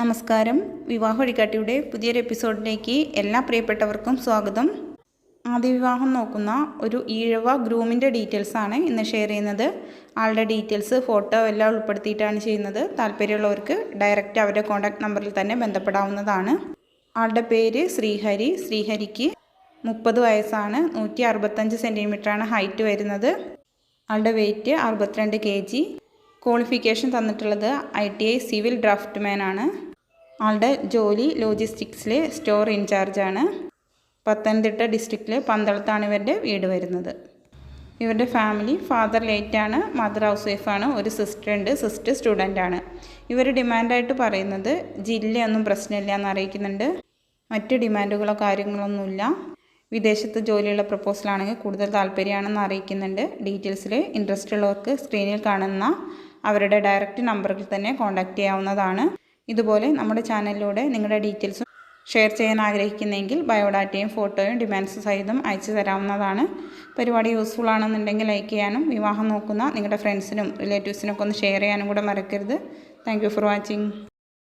നമസ്കാരം. വിവാഹ വഴികാട്ടിയുടെ പുതിയൊരു എപ്പിസോഡിലേക്ക് എല്ലാ പ്രിയപ്പെട്ടവർക്കും സ്വാഗതം. ആദ്യ വിവാഹം നോക്കുന്ന ഒരു ഈഴവ ഗ്രൂമിന്റെ ഡീറ്റെയിൽസ് ആണ് ഇന്ന് ഷെയർ ചെയ്യുന്നത്. ആളുടെ ഡീറ്റെയിൽസ് ഫോട്ടോ എല്ലാം ഉൾപ്പെടുത്തിയിട്ടാണ് ചെയ്യുന്നത്. താല്പര്യമുള്ളവർക്ക് ഡയറക്റ്റ് അവരുടെ കോൺടാക്ട് നമ്പറിൽ തന്നെ ബന്ധപ്പെടാവുന്നതാണ്. ആളുടെ പേര് ശ്രീഹരി. ശ്രീഹരിക്ക് മുപ്പത് വയസ്സാണ്. നൂറ്റി അറുപത്തഞ്ച് സെന്റിമീറ്ററാണ് ഹൈറ്റ് വരുന്നത്. ആളുടെ വെയിറ്റ് അറുപത്തിരണ്ട് കെ ജി. ക്വാളിഫിക്കേഷൻ തന്നിട്ടുള്ളത് I T I civil draftsman ആണ്. ആളുടെ ജോലി ലോജിസ്റ്റിക്സിലെ സ്റ്റോർ ഇൻചാർജാണ്. പത്തനംതിട്ട ഡിസ്ട്രിക്റ്റിലെ പന്തളത്താണ് ഇവരുടെ വീട് വരുന്നത്. ഇവരുടെ ഫാമിലി ഫാദർ ലേറ്റാണ് മദർ ഹൗസ് വൈഫാണ് ഒരു സിസ്റ്റർ ഉണ്ട് സിസ്റ്റർ സ്റ്റുഡന്റ് ആണ് ഇവർ ഡിമാൻഡായിട്ട് പറയുന്നത് ജില്ലയൊന്നും പ്രശ്നമില്ല എന്ന് അറിയിക്കുന്നുണ്ട്. മറ്റ് ഡിമാൻഡുകളോ കാര്യങ്ങളൊന്നുമില്ല. വിദേശത്ത് ജോലിയുള്ള പ്രപ്പോസലാണെങ്കിൽ കൂടുതൽ താല്പര്യമാണെന്ന് അറിയിക്കുന്നുണ്ട്. ഡീറ്റെയിൽസിൽ ഇൻട്രസ്റ്റ് ഉള്ളവർക്ക് സ്ക്രീനിൽ കാണുന്ന അവരുടെ ഡയറക്റ്റ് നമ്പറിൽ തന്നെ കോൺടാക്റ്റ് ചെയ്യാവുന്നതാണ്. ഇതുപോലെ നമ്മുടെ ചാനലിലൂടെ നിങ്ങളുടെ ഡീറ്റെയിൽസും ഷെയർ ചെയ്യാൻ ആഗ്രഹിക്കുന്നെങ്കിൽ ബയോഡാറ്റയും ഫോട്ടോയും ഡിമാൻഡ്സ് സഹിതം അയച്ചു തരാവുന്നതാണ്. പരിപാടി യൂസ്ഫുൾ ആണെന്നുണ്ടെങ്കിൽ ലൈക്ക് ചെയ്യാനും വിവാഹം നോക്കുന്ന നിങ്ങളുടെ ഫ്രണ്ട്സിനും റിലേറ്റീവ്സിനൊക്കെ ഒന്ന് ഷെയർ ചെയ്യാനും കൂടെ മറക്കരുത്. Thank for watching